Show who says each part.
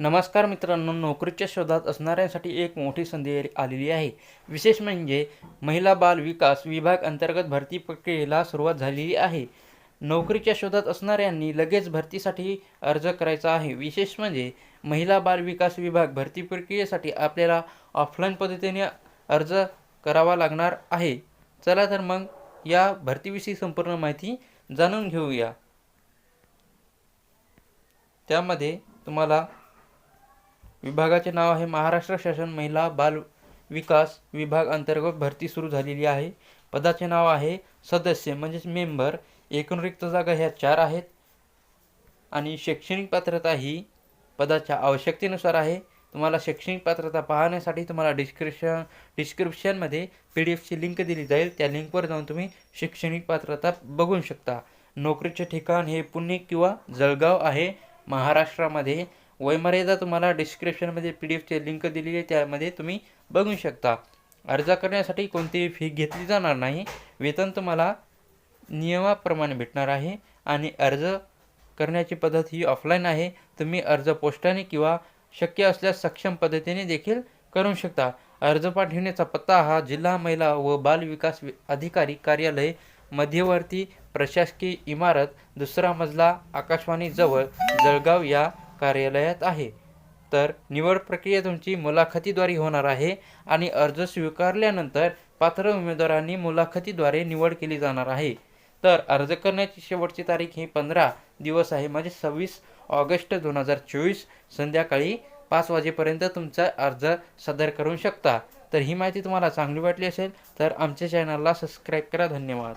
Speaker 1: नमस्कार मित्रांनो नोकरीच्या शोधात असणाऱ्यांसाठी एक मोठी संधी आलेली आहे. विशेष म्हणजे महिला बाल विकास विभाग अंतर्गत भरती प्रक्रियेला सुरुवात झालेली आहे. नोकरीच्या शोधात असणाऱ्यांनी लगेच भरतीसाठी अर्ज करायचा आहे. विशेष म्हणजे महिला बाल विकास विभाग भरती प्रक्रियेसाठी आपल्याला ऑफलाईन पद्धतीने अर्ज करावा लागणार आहे. चला तर मग या भरतीविषयी संपूर्ण माहिती जाणून घेऊया. त्यामध्ये तुम्हाला विभागाचे नाव आहे महाराष्ट्र शासन महिला बाल विकास विभाग अंतर्गत भरती सुरू झालेली आहे. पदाचे नाव आहे सदस्य म्हणजेच मेंबर. एकूण रिक्त जागा ह्या चार आहेत. आणि शैक्षणिक पात्रता ही पदाच्या आवश्यकतेनुसार आहे. तुम्हाला शैक्षणिक पात्रता पाहण्यासाठी तुम्हाला डिस्क्रिप्शन डिस्क्रिप्शनमध्ये पी डी एफची लिंक दिली जाईल. त्या लिंकवर जाऊन तुम्ही शैक्षणिक पात्रता बघू शकता. नोकरीचे ठिकाण हे पुणे किंवा जळगाव आहे. महाराष्ट्रामध्ये वयमर्यादा तुम्हाला डिस्क्रिप्शनमध्ये पी डी एफची लिंक दिलेली आहे त्यामध्ये तुम्ही बघू शकता. अर्ज करण्यासाठी कोणतीही फी घेतली जाणार नाही. वेतन तुम्हाला नियमाप्रमाणे भेटणार आहे आणि अर्ज करण्याची पद्धत ही ऑफलाईन आहे. तुम्ही अर्ज पोस्टाने किंवा शक्य असल्यास सक्षम पद्धतीने देखील करू शकता. अर्ज पाठविण्याचा पत्ता हा जिल्हा महिला व बाल विकास अधिकारी कार्यालय मध्यवर्ती प्रशासकीय इमारत दुसरा मजला आकाशवाणीजवळ जळगाव या कार्यालयात आहे. तर निवड प्रक्रिया तुमची मुलाखतीद्वारे होणार आहे आणि अर्ज स्वीकारल्यानंतर पात्र उमेदवारांनी मुलाखतीद्वारे निवड केली जाणार आहे. तर अर्ज करण्याची शेवटची तारीख ही पंधरा दिवस आहे. म्हणजे सव्वीस ऑगस्ट दोन हजार चोवीस संध्याकाळी पाच वाजेपर्यंत तुमचा अर्ज सादर करू शकता. तर ही माहिती तुम्हाला चांगली वाटली असेल तर आमच्या चॅनलला सबस्क्राईब करा. धन्यवाद.